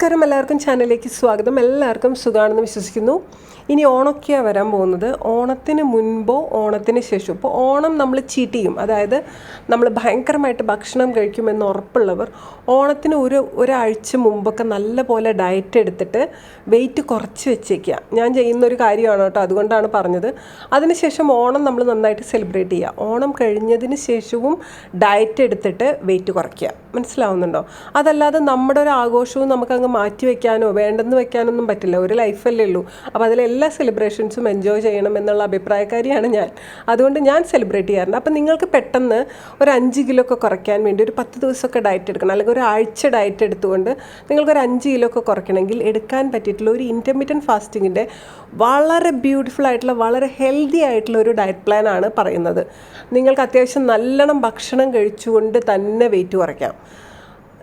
നമസ്കാരം എല്ലാവർക്കും ചാനലിലേക്ക് സ്വാഗതം. എല്ലാവർക്കും സുഖമാണെന്ന് വിശ്വസിക്കുന്നു. ഇനി ഓണമൊക്കെയാണ് വരാൻ പോകുന്നത്. ഓണത്തിന് മുൻപോ ഓണത്തിന് ശേഷം ഇപ്പോൾ ഓണം നമ്മൾ ചീറ്റ് അതായത് നമ്മൾ ഭയങ്കരമായിട്ട് ഭക്ഷണം കഴിക്കുമെന്ന് ഉറപ്പുള്ളവർ ഓണത്തിന് ഒരു ഒരാഴ്ച മുമ്പൊക്കെ നല്ലപോലെ ഡയറ്റ് എടുത്തിട്ട് വെയിറ്റ് കുറച്ച് വെച്ചേക്കുക. ഞാൻ ചെയ്യുന്ന ഒരു കാര്യമാണ് കേട്ടോ അതുകൊണ്ടാണ് പറഞ്ഞത്. അതിനുശേഷം ഓണം നമ്മൾ നന്നായിട്ട് സെലിബ്രേറ്റ് ചെയ്യുക. ഓണം കഴിഞ്ഞതിന് ശേഷവും ഡയറ്റ് എടുത്തിട്ട് വെയിറ്റ് കുറയ്ക്കുക. മനസ്സിലാവുന്നുണ്ടോ? അതല്ലാതെ നമ്മുടെ ഒരു ആഘോഷവും നമുക്കങ്ങ് മാറ്റി വെക്കാനോ വേണ്ടെന്ന് വെക്കാനൊന്നും പറ്റില്ല. ഒരു ലൈഫല്ലേ ഉള്ളൂ. അപ്പോൾ അതിലെല്ലാ സെലിബ്രേഷൻസും എൻജോയ് ചെയ്യണം എന്നുള്ള അഭിപ്രായക്കാരിയാണ് ഞാൻ. അതുകൊണ്ട് ഞാൻ സെലിബ്രേറ്റ് ചെയ്യാറുണ്ട്. അപ്പം നിങ്ങൾക്ക് പെട്ടെന്ന് ഒരു അഞ്ച് കിലോ ഒക്കെ കുറയ്ക്കാൻ വേണ്ടി ഒരു പത്ത് ദിവസമൊക്കെ ഡയറ്റ് എടുക്കണം. അല്ലെങ്കിൽ ഒരു ആഴ്ച ഡയറ്റ് എടുത്തുകൊണ്ട് നിങ്ങൾക്കൊരു അഞ്ച് കിലോ ഒക്കെ കുറയ്ക്കണമെങ്കിൽ എടുക്കാൻ പറ്റിയിട്ടുള്ള ഒരു ഇന്റർമീഡിയൻ ഫാസ്റ്റിങ്ങിന്റെ വളരെ ബ്യൂട്ടിഫുൾ ആയിട്ടുള്ള വളരെ ഹെൽത്തി ആയിട്ടുള്ള ഒരു ഡയറ്റ് പ്ലാൻ ആണ് പറയുന്നത്. നിങ്ങൾക്ക് അത്യാവശ്യം നല്ലോണം ഭക്ഷണം കഴിച്ചുകൊണ്ട് തന്നെ വെയിറ്റ് കുറയ്ക്കാം.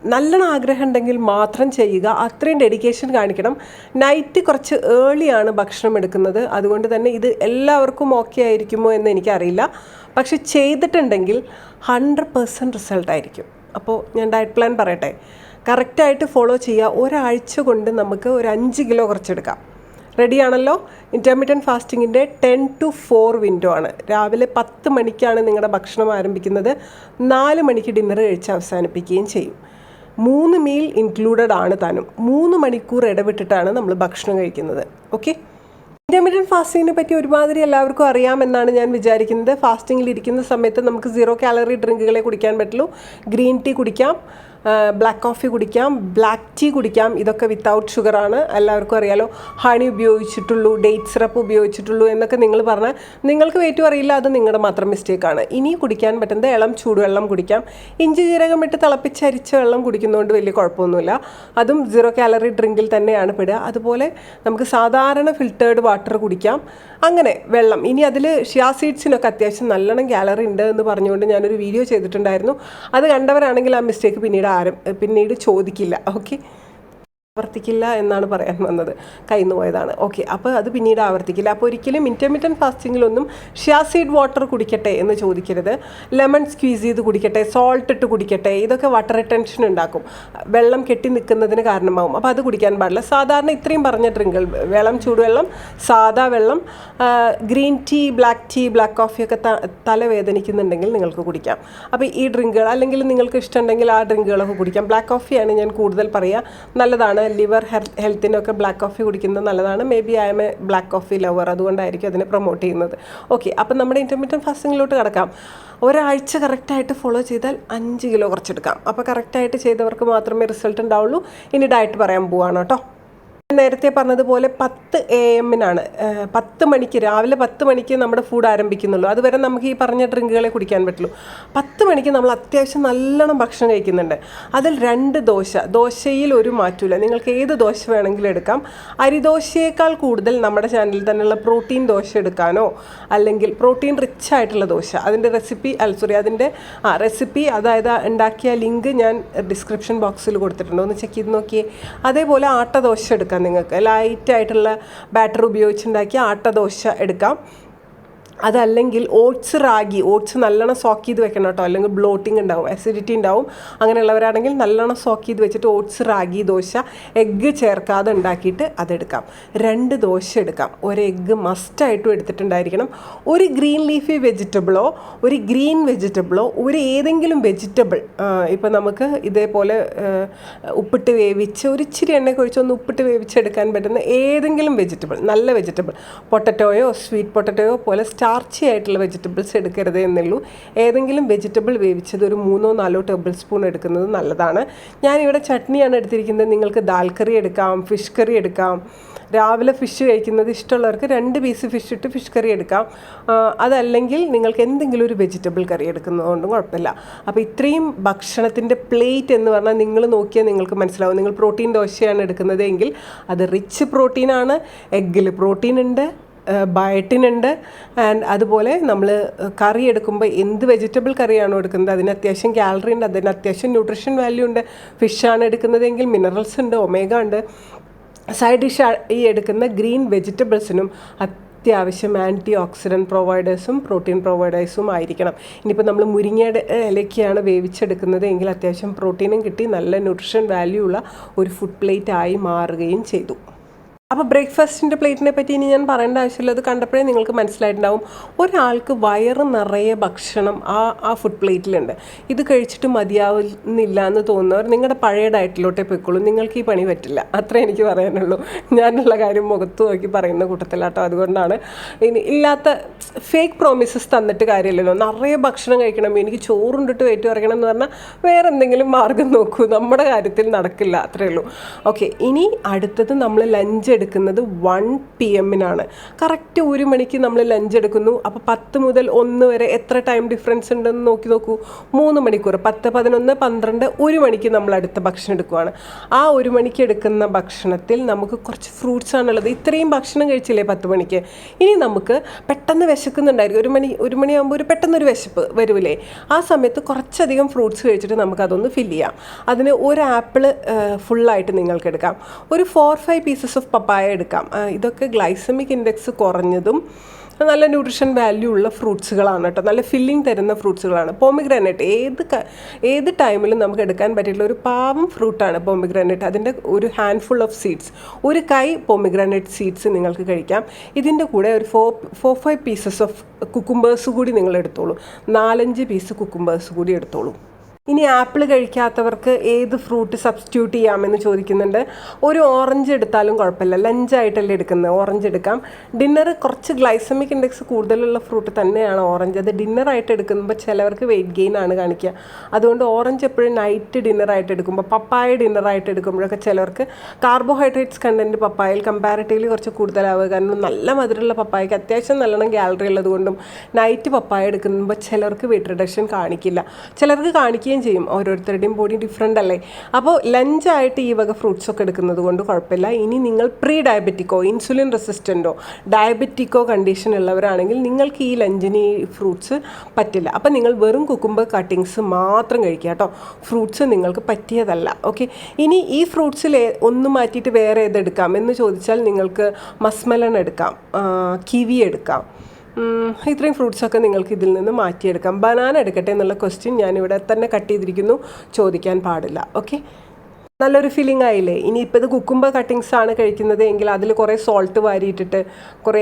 നല്ലോണം ആഗ്രഹം ഉണ്ടെങ്കിൽ മാത്രം ചെയ്യുക. അത്രയും ഡെഡിക്കേഷൻ കാണിക്കണം. നൈറ്റ് കുറച്ച് ഏർലിയാണ് ഭക്ഷണം എടുക്കുന്നത്. അതുകൊണ്ട് തന്നെ ഇത് എല്ലാവർക്കും ഓക്കെ ആയിരിക്കുമോ എന്ന് എനിക്കറിയില്ല. പക്ഷെ ചെയ്തിട്ടുണ്ടെങ്കിൽ ഹൺഡ്രഡ് റിസൾട്ട് ആയിരിക്കും. അപ്പോൾ ഞാൻ ഡയറ്റ് പ്ലാൻ പറയട്ടെ. കറക്റ്റായിട്ട് ഫോളോ ചെയ്യുക. ഒരാഴ്ച കൊണ്ട് നമുക്ക് ഒരു അഞ്ച് കിലോ കുറച്ചെടുക്കാം. റെഡിയാണല്ലോ ഇന്റർമീഡിയൻ ഫാസ്റ്റിങ്ങിന്റെ ടെൻ ടു ഫോർ വിൻഡോ ആണ്. രാവിലെ പത്ത് മണിക്കാണ് നിങ്ങളുടെ ഭക്ഷണം ആരംഭിക്കുന്നത്. നാല് മണിക്ക് ഡിന്നർ കഴിച്ച് അവസാനിപ്പിക്കുകയും ചെയ്യും. മൂന്ന് മീൽ ഇൻക്ലൂഡഡ് ആണ് താനും. മൂന്ന് മണിക്കൂർ ഇടവിട്ടിട്ടാണ് നമ്മൾ ഭക്ഷണം കഴിക്കുന്നത്. ഓക്കെ ഇന്റർമീഡിയൻ ഫാസ്റ്റിങ്ങിനെ പറ്റി ഒരുമാതിരി എല്ലാവർക്കും അറിയാമെന്നാണ് ഞാൻ വിചാരിക്കുന്നത്. ഫാസ്റ്റിങ്ങിൽ ഇരിക്കുന്ന സമയത്ത് നമുക്ക് സീറോ കാലറി ഡ്രിങ്കുകളെ കുടിക്കാൻ പറ്റുള്ളൂ. ഗ്രീൻ ടീ കുടിക്കാം. ബ്ലാക്ക് കോഫി കുടിക്കാം ബ്ലാക്ക് ടീ കുടിക്കാം ഇതൊക്കെ വിത്തൗട്ട് ഷുഗറാണ് എല്ലാവർക്കും അറിയാലോ ഹണി ഉപയോഗിച്ചിട്ടുള്ളൂ ഡേറ്റ് സിറപ്പ് ഉപയോഗിച്ചിട്ടുള്ളൂ എന്നൊക്കെ നിങ്ങൾ പറഞ്ഞാൽ നിങ്ങൾക്ക് വെയിറ്റ് അറിയില്ല അത് നിങ്ങളുടെ മാത്രം മിസ്റ്റേക്കാണ് ഇനി കുടിക്കാൻ പറ്റുന്നത് ഇളം ചൂടുവെള്ളം കുടിക്കാം. ഇഞ്ചി ജീരകം ഇട്ട് തിളപ്പിച്ചരിച്ച വെള്ളം കുടിക്കുന്നതുകൊണ്ട് വലിയ കുഴപ്പമൊന്നുമില്ല. അതും സീറോ കാലറി ഡ്രിങ്കിൽ തന്നെയാണ് പെടുക. അതുപോലെ നമുക്ക് സാധാരണ ഫിൽറ്റേർഡ് വാട്ടർ കുടിക്കാം. അങ്ങനെ വെള്ളം. ഇനി അതിൽ ഷിയാ സീഡ്സിനൊക്കെ അത്യാവശ്യം നല്ലോണം കാലറി ഉണ്ട് എന്ന് പറഞ്ഞുകൊണ്ട് ഞാനൊരു വീഡിയോ ചെയ്തിട്ടുണ്ടായിരുന്നു. അത് കണ്ടവരാണെങ്കിൽ ആ മിസ്റ്റേക്ക് പിന്നീട് ആരും പിന്നീട് ചോദിക്കില്ല. ഓക്കെ? ആവർത്തിക്കില്ല എന്നാണ് പറയാൻ വന്നത്. കയ്യിൽ പോയതാണ്. ഓക്കെ അപ്പോൾ അത് പിന്നീട് ആവർത്തിക്കില്ല. അപ്പോൾ ഒരിക്കലും ഇന്റർമീഡിയൻ ഫാസ്റ്റിങ്ങിലൊന്നും ഷിയാസീഡ് വാട്ടർ കുടിക്കട്ടെ എന്ന് ചോദിക്കരുത്. ലെമൺ സ്ക്വീസ് ചെയ്ത് കുടിക്കട്ടെ സോൾട്ട് ഇട്ട് കുടിക്കട്ടെ ഇതൊക്കെ വാട്ടർ റിട്ടൻഷൻ ഉണ്ടാക്കും. വെള്ളം കെട്ടി നിൽക്കുന്നതിന് കാരണമാവും. അപ്പോൾ അത് കുടിക്കാൻ പാടില്ല. സാധാരണ ഇത്രയും പറഞ്ഞ ഡ്രിങ്കൾ വെള്ളം ചൂടുവെള്ളം സാദാ വെള്ളം green tea black tea black കോഫിയൊക്കെ തലവേദനിക്കുന്നുണ്ടെങ്കിൽ നിങ്ങൾക്ക് കുടിക്കാം. അപ്പോൾ ഈ ഡ്രിങ്കുകൾ അല്ലെങ്കിൽ നിങ്ങൾക്ക് ഇഷ്ടമുണ്ടെങ്കിൽ ആ ഡ്രിങ്കുകളൊക്കെ കുടിക്കാം. ബ്ലാക്ക് കോഫിയാണ് ഞാൻ കൂടുതൽ പറയുക നല്ലതാണ്. ലിവർ ഹെൽത്തിനൊക്കെ ബ്ലാക്ക് കോഫി കുടിക്കുന്നത് നല്ലതാണ്. Maybe I'm a black coffee lover അതുകൊണ്ടായിരിക്കും അതിനെ പ്രൊമോട്ട് ചെയ്യുന്നത്. ഓക്കെ അപ്പം നമ്മുടെ ഇന്റർമീഡിയൻ ഫാസ്റ്റിങ്ങിലോട്ട് കിടക്കാം. ഒരാഴ്ച കറക്റ്റായിട്ട് ഫോളോ ചെയ്താൽ അഞ്ച് കിലോ കുറച്ചെടുക്കാം. അപ്പോൾ കറക്റ്റായിട്ട് ചെയ്തവർക്ക് മാത്രമേ റിസൾട്ട് ഉണ്ടാവുള്ളൂ. ഇനി ഡയറ്റ് പറയാൻ പോവാണ് കേട്ടോ. നേരത്തെ പറഞ്ഞതുപോലെ പത്ത് എ എമ്മിനാണ് പത്ത് മണിക്ക് രാവിലെ പത്ത് മണിക്ക് നമ്മുടെ ഫുഡ് ആരംഭിക്കുന്നുള്ളൂ. അതുവരെ നമുക്ക് ഈ പറഞ്ഞ ഡ്രിങ്കുകളെ കുടിക്കാൻ പറ്റുള്ളൂ. പത്ത് മണിക്ക് നമ്മൾ അത്യാവശ്യം നല്ലോണം ഭക്ഷണം കഴിക്കുന്നുണ്ട്. അതിൽ രണ്ട് ദോശ ദോശയിൽ ഒരു മാറ്റമില്ല നിങ്ങൾക്ക് ഏത് ദോശ വേണമെങ്കിലും എടുക്കാം. അരിദോശയേക്കാൾ കൂടുതൽ നമ്മുടെ ചാനലിൽ തന്നെയുള്ള പ്രോട്ടീൻ ദോശ എടുക്കാനോ അല്ലെങ്കിൽ പ്രോട്ടീൻ റിച്ച് ആയിട്ടുള്ള ദോശ. അതിന്റെ റെസിപ്പി അല്ല സോറി അതിന്റെ ആ റെസിപ്പി അതായത് ഉണ്ടാക്കിയ ലിങ്ക് ഞാൻ ഡിസ്ക്രിപ്ഷൻ ബോക്സിൽ കൊടുത്തിട്ടുണ്ട്. ഒന്ന് ചെക്ക് ചെയ്ത് നോക്കിയേ. അതേപോലെ ആട്ട ദോശ എടുക്കാം നിങ്ങൾക്ക് ലൈറ്റായിട്ടുള്ള ബാറ്റർ ഉപയോഗിച്ചുണ്ടാക്കിയ ആട്ടദോശ എടുക്കാം. അതല്ലെങ്കിൽ ഓട്സ് റാഗി ഓട്സ് നല്ലോണം സോക്ക് ചെയ്ത് വെക്കണം കേട്ടോ. അല്ലെങ്കിൽ ബ്ലോട്ടിംഗ് ഉണ്ടാവും അസിഡിറ്റി ഉണ്ടാവും. അങ്ങനെയുള്ളവരാണെങ്കിൽ നല്ലോണം സോക്ക് ചെയ്ത് വെച്ചിട്ട് ഓട്സ് റാഗി ദോശ എഗ്ഗ് ചേർക്കാതെ ഉണ്ടാക്കിയിട്ട് അതെടുക്കാം. രണ്ട് ദോശ എടുക്കാം. ഒരു എഗ്ഗ് മസ്റ്റായിട്ടും എടുത്തിട്ടുണ്ടായിരിക്കണം. ഒരു ഗ്രീൻ ലീഫി വെജിറ്റബിളോ ഒരു ഗ്രീൻ വെജിറ്റബിളോ ഒരു ഏതെങ്കിലും വെജിറ്റബിൾ ഇപ്പോൾ നമുക്ക് ഇതേപോലെ ഉപ്പിട്ട് വേവിച്ച് ഒരു ഇച്ചിരി എണ്ണ ഒഴിച്ച് ഒന്ന് ഉപ്പിട്ട് വേവിച്ചെടുക്കാൻ പറ്റുന്ന ഏതെങ്കിലും വെജിറ്റബിൾ നല്ല വെജിറ്റബിൾ. പൊട്ടറ്റോയോ സ്വീറ്റ് പൊട്ടറ്റോയോ പോലെ സ്റ്റാർച്ചി ആയിട്ടുള്ള വെജിറ്റബിൾസ് എടുക്കരുത് എന്നുള്ളൂ. ഏതെങ്കിലും വെജിറ്റബിൾ വേവിച്ചത് ഒരു മൂന്നോ നാലോ ടേബിൾ സ്പൂൺ എടുക്കുന്നത് നല്ലതാണ്. ഞാനിവിടെ ചട്നിയാണ് എടുത്തിരിക്കുന്നത്. നിങ്ങൾക്ക് ദാൽ കറി എടുക്കാം ഫിഷ് കറി എടുക്കാം. രാവിലെ ഫിഷ് കഴിക്കുന്നത് ഇഷ്ടമുള്ളവർക്ക് രണ്ട് പീസ് ഫിഷ് ഇട്ട് ഫിഷ് കറി എടുക്കാം. അതല്ലെങ്കിൽ നിങ്ങൾക്ക് എന്തെങ്കിലും ഒരു വെജിറ്റബിൾ കറി എടുക്കുന്നതുകൊണ്ടും കുഴപ്പമില്ല. അപ്പോൾ ഇത്രയും ഭക്ഷണത്തിന്റെ പ്ലേറ്റ് എന്ന് പറഞ്ഞാൽ നിങ്ങൾ നോക്കിയാൽ നിങ്ങൾക്ക് മനസ്സിലാവും. നിങ്ങൾ പ്രോട്ടീൻ ദോശയാണ് എടുക്കുന്നത് എങ്കിൽ അത് റിച്ച് പ്രോട്ടീനാണ് എഗ്ഗിൽ പ്രോട്ടീൻ ഉണ്ട് ബയറ്റിനുണ്ട് ആൻഡ് അതുപോലെ നമ്മൾ കറി എടുക്കുമ്പോൾ എന്ത് വെജിറ്റബിൾ കറിയാണോ എടുക്കുന്നത് അതിന് അത്യാവശ്യം കാലറി ഉണ്ട് അതിന് അത്യാവശ്യം ന്യൂട്രീഷൻ വാല്യൂ ഉണ്ട്. ഫിഷാണ് എടുക്കുന്നതെങ്കിൽ മിനറൽസ് ഉണ്ട് ഒമേഗ ഉണ്ട്. സൈഡ് ഡിഷ് ഈ എടുക്കുന്ന ഗ്രീൻ വെജിറ്റബിൾസിനും അത്യാവശ്യം ആന്റി ഓക്സിഡന്റ് പ്രൊവൈഡേഴ്സും പ്രോട്ടീൻ പ്രൊവൈഡേഴ്സും ആയിരിക്കണം. ഇനിയിപ്പോൾ നമ്മൾ മുരിങ്ങയുടെ ഇലയ്ക്കാണ് വേവിച്ചെടുക്കുന്നത് എങ്കിൽ അത്യാവശ്യം പ്രോട്ടീനും കിട്ടി നല്ല ന്യൂട്രിഷൻ വാല്യൂ ഉള്ള ഒരു ഫുഡ് പ്ലേറ്റ് ആയി മാറുകയും ചെയ്തു. അപ്പോൾ ബ്രേക്ക്ഫാസ്റ്റിന്റെ പ്ലേറ്റിനെ പറ്റി ഇനി ഞാൻ പറയേണ്ട ആവശ്യമില്ല. അത് കണ്ടപ്പോഴേ നിങ്ങൾക്ക് മനസ്സിലായിട്ടുണ്ടാവും. ഒരാൾക്ക് വയറ് നിറയെ ഭക്ഷണം ആ ആ ഫുഡ് പ്ലേറ്റിലുണ്ട്. ഇത് കഴിച്ചിട്ട് മതിയാവുന്നില്ല എന്ന് തോന്നുന്നവർ നിങ്ങളുടെ പഴയ ഡയറ്റിലോട്ടേ പോയിക്കോളൂ. നിങ്ങൾക്ക് ഈ പണി പറ്റില്ല. അത്രേ എനിക്ക് പറയാനുള്ളൂ. ഞാനുള്ള കാര്യം മുഖത്ത് നോക്കി പറയുന്ന കൂട്ടത്തിലാട്ടോ. അതുകൊണ്ടാണ് ഇനി ഇല്ലാത്ത ഫേക്ക് പ്രോമിസസ് തന്നിട്ട് കാര്യമില്ലല്ലോ. നിറയെ ഭക്ഷണം കഴിക്കണം എനിക്ക് ചോറുണ്ടിട്ട് വെയിറ്റ് കുറയ്ക്കണം എന്ന് പറഞ്ഞാൽ വേറെ എന്തെങ്കിലും മാർഗം നോക്കൂ. നമ്മുടെ കാര്യത്തിൽ നടക്കില്ല അത്രയേ ഉള്ളൂ. ഓക്കെ ഇനി അടുത്തത് നമ്മൾ ലഞ്ച് എടുക്കുന്നത് വൺ പി എമ്മിനാണ് കറക്റ്റ് ഒരു മണിക്ക് നമ്മൾ ലഞ്ച് എടുക്കുന്നു. അപ്പോൾ പത്ത് മുതൽ ഒന്ന് വരെ എത്ര ടൈം ഡിഫറൻസ് ഉണ്ടെന്ന് നോക്കി നോക്കൂ. മൂന്ന് മണിക്കൂർ പത്ത് പതിനൊന്ന് പന്ത്രണ്ട് ഒരു മണിക്ക് നമ്മൾ അടുത്ത ഭക്ഷണം എടുക്കുവാണ്. ആ ഒരു മണിക്ക് എടുക്കുന്ന ഭക്ഷണത്തിൽ നമുക്ക് കുറച്ച് ഫ്രൂട്ട്സ് ആണുള്ളത്. ഇത്രയും ഭക്ഷണം കഴിച്ചില്ലേ പത്ത് മണിക്ക്? ഇനി നമുക്ക് പെട്ടെന്ന് വിശക്കുന്നുണ്ടായിരിക്കും. ഒരു മണി ഒരു മണിയാകുമ്പോൾ ഒരു പെട്ടെന്നൊരു വിശപ്പ് വരുമല്ലേ ആ സമയത്ത് കുറച്ചധികം ഫ്രൂട്ട്സ് കഴിച്ചിട്ട് നമുക്കതൊന്ന് ഫില്ല് ചെയ്യാം. അതിന് ഒരു ആപ്പിൾ ഫുള്ളായിട്ട് നിങ്ങൾക്ക് എടുക്കാം. ഒരു four five pieces of papaya എടുക്കാം. ഇതൊക്കെ ഗ്ലൈസമിക് ഇൻഡെക്സ് കുറഞ്ഞതും നല്ല ന്യൂട്രിഷൻ വാല്യൂ ഉള്ള ഫ്രൂട്ട്സുകളാണ് കേട്ടോ. നല്ല ഫില്ലിംഗ് തരുന്ന ഫ്രൂട്ട്സുകളാണ് പോമിഗ്രാനൈറ്റ് ഏത് ഏത് ടൈമിലും നമുക്ക് എടുക്കാൻ പറ്റിയിട്ടുള്ള ഒരു പാവം ഫ്രൂട്ടാണ് പോമിഗ്രാനൈറ്റ് അതിന്റെ ഒരു ഹാൻഡ് ഫുൾ ഓഫ് സീഡ്സ് ഒരു കൈ പോമിഗ്രാനൈറ്റ് സീഡ്സ് നിങ്ങൾക്ക് കഴിക്കാം. ഇതിന്റെ കൂടെ ഒരു four four five pieces of cucumbers കൂടി നിങ്ങൾ എടുത്തോളൂ. നാലഞ്ച് പീസ് കുക്കുംബേഴ്സ് കൂടി എടുത്തോളൂ. ഇനി ആപ്പിൾ കഴിക്കാത്തവർക്ക് ഏത് ഫ്രൂട്ട് സബ്സ്റ്റിറ്റ്യൂട്ട് ചെയ്യാമെന്ന് ചോദിക്കുന്നുണ്ട്. ഒരു ഓറഞ്ച് എടുത്താലും കുഴപ്പമില്ല. ലഞ്ചായിട്ടല്ലേ എടുക്കുന്നത്. ഓറഞ്ച് എടുക്കാം. ഡിന്നർ കുറച്ച് ഗ്ലൈസമിക് ഇൻഡെക്സ് കൂടുതലുള്ള ഫ്രൂട്ട് തന്നെയാണ് ഓറഞ്ച്. അത് ഡിന്നറായിട്ട് എടുക്കുമ്പോൾ ചിലവർക്ക് വെയിറ്റ് ഗെയിൻ ആണ് കാണിക്കുക. അതുകൊണ്ട് ഓറഞ്ച് എപ്പോഴും നൈറ്റ് ഡിന്നറായിട്ട് എടുക്കുമ്പോൾ പപ്പായ ഡിന്നറായിട്ട് എടുക്കുമ്പോഴൊക്കെ ചിലവർക്ക് കാർബോഹൈഡ്രേറ്റ്സ് കണ്ടന്റ് പപ്പായയിൽ കമ്പാരിറ്റീവ്ലി കുറച്ച് കൂടുതലാവുക. കാരണം നല്ല മധുരമുള്ള പപ്പായക്ക് അത്യാവശ്യം നല്ലോണം ഗാലറി ഉള്ളതുകൊണ്ടും നൈറ്റ് പപ്പായ എടുക്കുമ്പോൾ ചിലർക്ക് വെയിറ്റ് റിഡക്ഷൻ കാണിക്കില്ല. ചിലർക്ക് കാണിക്കുകയും ചെയ്യും. ഓരോരുത്തരുടെയും ബോഡി ഡിഫറെന്റ് അല്ലേ? അപ്പോൾ ലഞ്ചായിട്ട് ഈ വക ഫ്രൂട്ട്സ് ഒക്കെ എടുക്കുന്നത് കൊണ്ട് കുഴപ്പമില്ല. ഇനി നിങ്ങൾ പ്രീ ഡയബറ്റിക്കോ ഇൻസുലിൻ റെസിസ്റ്റന്റോ ഡയബറ്റിക്കോ കണ്ടീഷൻ ഉള്ളവരാണെങ്കിൽ നിങ്ങൾക്ക് ഈ ലഞ്ചിന് ഈ ഫ്രൂട്ട്സ് പറ്റില്ല. അപ്പോൾ നിങ്ങൾ വെറും കുക്കുംബർ കട്ടിങ്സ് മാത്രം കഴിക്കുക കേട്ടോ. ഫ്രൂട്ട്സ് നിങ്ങൾക്ക് പറ്റിയതല്ല. ഓക്കെ ഇനി ഈ ഫ്രൂട്ട്സിൽ ഒന്ന് മാറ്റിയിട്ട് വേറെ ഏതെടുക്കാം എന്ന് ചോദിച്ചാൽ നിങ്ങൾക്ക് മസ്മലൺ എടുക്കാം. കിവി എടുക്കാം. ഇത്രയും ഫ്രൂട്ട്സൊക്കെ നിങ്ങൾക്ക് ഇതിൽ നിന്ന് മാറ്റിയെടുക്കാം. ബനാന എടുക്കട്ടെ എന്നുള്ള ക്വസ്റ്റ്യൻ ഞാനിവിടെ തന്നെ കട്ട് ചെയ്തിരിക്കുന്നു. ചോദിക്കാൻ പാടില്ല. ഓക്കെ നല്ലൊരു ഫീലിംഗ് ആയില്ലേ? ഇനി ഇനിയിപ്പോൾ ഇത് കുക്കുമ്പ കട്ടിങ്സ് ആണ് കഴിക്കുന്നത് എങ്കിൽ അതിൽ കുറേ സോൾട്ട് വാരിയിട്ടിട്ട് കുറേ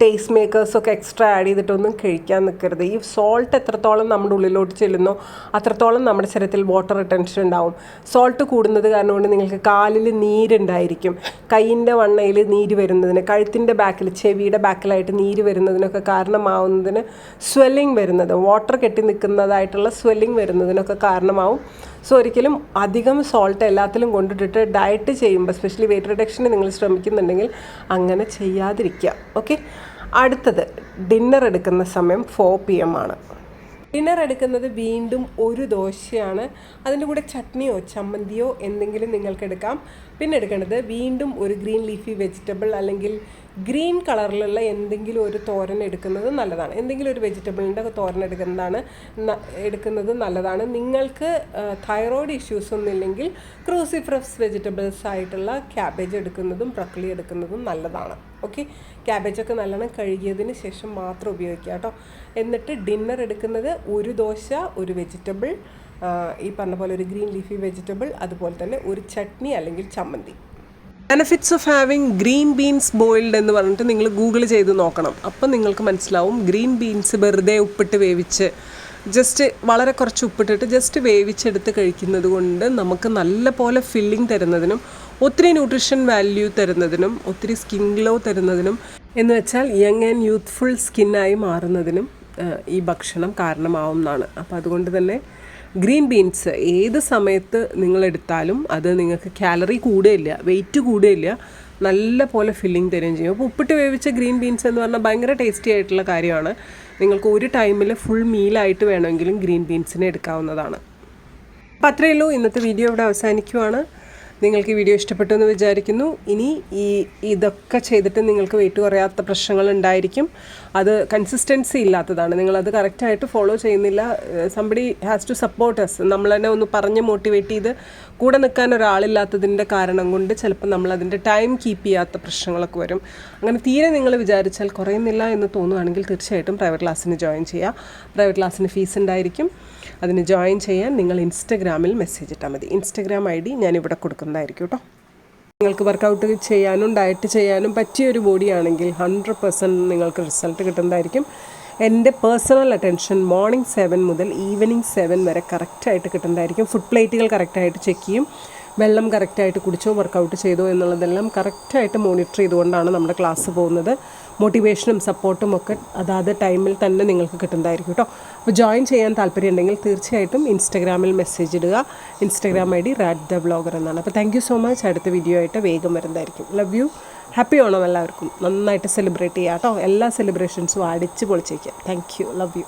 ടേസ്റ്റ് മേക്കേഴ്സൊക്കെ എക്സ്ട്രാ ആഡ് ചെയ്തിട്ടൊന്നും കഴിക്കാൻ നിൽക്കരുത് ഈ സോൾട്ട് എത്രത്തോളം നമ്മുടെ ഉള്ളിലോട്ട് ചെല്ലുന്നോ അത്രത്തോളം നമ്മുടെ ശരീരത്തിൽ വാട്ടർ റിട്ടൻഷൻ ഉണ്ടാവും. സോൾട്ട് കൂടുന്നത് കാരണം കൊണ്ട് നിങ്ങൾക്ക് കാലിൽ നീരുണ്ടായിരിക്കും. കൈയിന്റെ വണ്ണയിൽ നീര് വരുന്നതിന് കഴുത്തിന്റെ ബാക്കിൽ ചെവിയുടെ ബാക്കിലായിട്ട് നീര് വരുന്നതിനൊക്കെ കാരണമാവുന്നതിന് സ്വെല്ലിങ് വരുന്നത്. വാട്ടർ കെട്ടി നിൽക്കുന്നതായിട്ടുള്ള സ്വെല്ലിങ് വരുന്നതിനൊക്കെ കാരണമാവും. സോ ഒരിക്കലും അധികം സോൾട്ട് എല്ലാത്തിലും കൊണ്ടിട്ടിട്ട് ഡയറ്റ് ചെയ്യുമ്പോൾ സ്പെഷ്യലി വെയിറ്റ് റിഡക്ഷന് നിങ്ങൾ ശ്രമിക്കുന്നുണ്ടെങ്കിൽ അങ്ങനെ ചെയ്യാതിരിക്കുക. ഓക്കെ അടുത്തത് ഡിന്നർ എടുക്കുന്ന സമയം ഫോർ പി എം ആണ്. ഡിന്നർ എടുക്കുന്നത് വീണ്ടും ഒരു ദോശയാണ്. അതിന്റെ കൂടെ ചട്നിയോ ചമ്മന്തിയോ എന്തെങ്കിലും നിങ്ങൾക്ക് എടുക്കാം. പിന്നെ എടുക്കേണ്ടത് വീണ്ടും ഒരു ഗ്രീൻ ലീഫി വെജിറ്റബിൾ അല്ലെങ്കിൽ ഗ്രീൻ കളറിലുള്ള എന്തെങ്കിലും ഒരു തോരൻ എടുക്കുന്നത് നല്ലതാണ്. എന്തെങ്കിലും ഒരു വെജിറ്റബിളിന്റെ തോരൻ എടുക്കുന്നതാണ് എടുക്കുന്നത് നല്ലതാണ്. നിങ്ങൾക്ക് തൈറോയ്ഡ് ഇഷ്യൂസ് ഒന്നും ഇല്ലെങ്കിൽ ക്രൂസിഫ്രസ് വെജിറ്റബിൾസ് ആയിട്ടുള്ള ക്യാബേജ് എടുക്കുന്നതും ബ്രക്കളി എടുക്കുന്നതും നല്ലതാണ്. ഓക്കെ ക്യാബേജൊക്കെ നല്ലോണം കഴുകിയതിന് ശേഷം മാത്രം ഉപയോഗിക്കുക കേട്ടോ. എന്നിട്ട് ഡിന്നർ എടുക്കുന്നത് ഒരു ദോശ ഒരു വെജിറ്റബിൾ ഈ പറഞ്ഞ പോലെ ഒരു ഗ്രീൻ ലീഫി വെജിറ്റബിൾ അതുപോലെ തന്നെ ഒരു ചട്നി അല്ലെങ്കിൽ ചമ്മന്തി. Benefits of having green beans boiled എന്ന് പറഞ്ഞിട്ട് നിങ്ങൾ ഗൂഗിൾ ചെയ്ത് നോക്കണം. അപ്പം നിങ്ങൾക്ക് മനസ്സിലാവും ഗ്രീൻ ബീൻസ് വെറുതെ ഉപ്പിട്ട് വേവിച്ച് ജസ്റ്റ് വളരെ കുറച്ച് ഉപ്പിട്ടിട്ട് ജസ്റ്റ് വേവിച്ചെടുത്ത് കഴിക്കുന്നത് കൊണ്ട് നമുക്ക് നല്ല പോലെ ഫില്ലിംഗ് തരുന്നതിനും ഒത്തിരി ന്യൂട്രിഷൻ വാല്യൂ തരുന്നതിനും ഒത്തിരി സ്കിൻ ഗ്ലോ തരുന്നതിനും എന്ന് വെച്ചാൽ യങ് ആൻഡ് യൂത്ത്ഫുൾ സ്കിന്നായി മാറുന്നതിനും ഈ ഭക്ഷണം കാരണമാവുന്നതാണ്. അപ്പോൾ അതുകൊണ്ട് തന്നെ ഗ്രീൻ ബീൻസ് ഏത് സമയത്ത് നിങ്ങൾ എടുത്താലും അത് നിങ്ങൾക്ക് കാലറി കൂടുകയില്ല വെയിറ്റ് കൂടുകയില്ല നല്ല പോലെ ഫില്ലിംഗ് തരുകയും ചെയ്യും. അപ്പോൾ ഉപ്പിട്ട് വേവിച്ച ഗ്രീൻ ബീൻസ് എന്ന് പറഞ്ഞാൽ ഭയങ്കര ടേസ്റ്റി ആയിട്ടുള്ള കാര്യമാണ്. നിങ്ങൾക്ക് ഒരു ടൈമിൽ ഫുൾ മീലായിട്ട് വേണമെങ്കിലും ഗ്രീൻ ബീൻസിനെ എടുക്കാവുന്നതാണ്. അപ്പോൾ അത്രയേ ഉള്ളൂ. ഇന്നത്തെ വീഡിയോ ഇവിടെ അവസാനിക്കുവാണ്. നിങ്ങൾക്ക് ഈ വീഡിയോ ഇഷ്ടപ്പെട്ടു എന്ന് വിചാരിക്കുന്നു. ഇനി ഈ ഇതൊക്കെ ചെയ്തിട്ട് നിങ്ങൾക്ക് വെയിറ്റ് കുറയാത്ത പ്രശ്നങ്ങൾ ഉണ്ടായിരിക്കും. അത് കൺസിസ്റ്റൻസി ഇല്ലാത്തതാണ്. നിങ്ങളത് കറക്റ്റായിട്ട് ഫോളോ ചെയ്യുന്നില്ല. Somebody has to support us നമ്മൾ തന്നെ ഒന്ന് പറഞ്ഞ് മോട്ടിവേറ്റ് ചെയ്ത് കൂടെ നിൽക്കാൻ ഒരാളില്ലാത്തതിന്റെ കാരണം കൊണ്ട് ചിലപ്പോൾ നമ്മൾ അതിന്റെ ടൈം കീപ്പ് ചെയ്യാത്ത പ്രശ്നങ്ങളൊക്കെ വരും. അങ്ങനെ തീരെ നിങ്ങൾ വിചാരിച്ചാൽ കുറയുന്നില്ല എന്ന് തോന്നുകയാണെങ്കിൽ തീർച്ചയായിട്ടും പ്രൈവറ്റ് ക്ലാസ്സിന് ജോയിൻ ചെയ്യുക. പ്രൈവറ്റ് ക്ലാസ്സിന് ഫീസ് ഉണ്ടായിരിക്കും. അതിന് ജോയിൻ ചെയ്യാൻ നിങ്ങൾ ഇൻസ്റ്റഗ്രാമിൽ മെസ്സേജ് ഇട്ടാൽ മതി. ഇൻസ്റ്റഗ്രാം ഐ ഡി ഞാനിവിടെ കൊടുക്കുന്നതായിരിക്കും കേട്ടോ നിങ്ങൾക്ക് വർക്കൗട്ട് ചെയ്യാനും ഡയറ്റ് ചെയ്യാനും പറ്റിയ ഒരു ബോഡിയാണെങ്കിൽ ഹൺഡ്രഡ് പെർസെന്റ് നിങ്ങൾക്ക് റിസൾട്ട് കിട്ടുന്നതായിരിക്കും. എന്റെ പേഴ്സണൽ അറ്റൻഷൻ മോർണിംഗ് സെവൻ മുതൽ ഈവനിങ് സെവൻ വരെ കറക്റ്റായിട്ട് കിട്ടുന്നതായിരിക്കും. ഫുഡ് പ്ലേറ്റുകൾ കറക്റ്റായിട്ട് ചെക്ക് ചെയ്യും. വെള്ളം കറക്റ്റായിട്ട് കുടിച്ചോ വർക്കൗട്ട് ചെയ്തോ എന്നുള്ളതെല്ലാം കറക്റ്റായിട്ട് മോണിറ്റർ ചെയ്തുകൊണ്ടാണ് നമ്മുടെ ക്ലാസ് പോകുന്നത്. മോട്ടിവേഷനും സപ്പോർട്ടും ഒക്കെ അതാത് ടൈമിൽ തന്നെ നിങ്ങൾക്ക് കിട്ടുന്നതായിരിക്കും കേട്ടോ. അപ്പോൾ ജോയിൻ ചെയ്യാൻ താല്പര്യം ഉണ്ടെങ്കിൽ തീർച്ചയായിട്ടും ഇൻസ്റ്റഗ്രാമിൽ മെസ്സേജ് ഇടുക. Instagram I D rat the blogger എന്നാണ്. അപ്പോൾ താങ്ക് യു സോ മച്ച് അടുത്ത വീഡിയോ ആയിട്ട് വേഗം വരുന്നതായിരിക്കും. ലവ് യു ഹാപ്പി ഓണം എല്ലാവർക്കും. നന്നായിട്ട് സെലിബ്രേറ്റ് ചെയ്യുക കേട്ടോ. എല്ലാ സെലിബ്രേഷൻസും അടിച്ച് പൊളിച്ചേക്കാം താങ്ക് യു ലവ് യു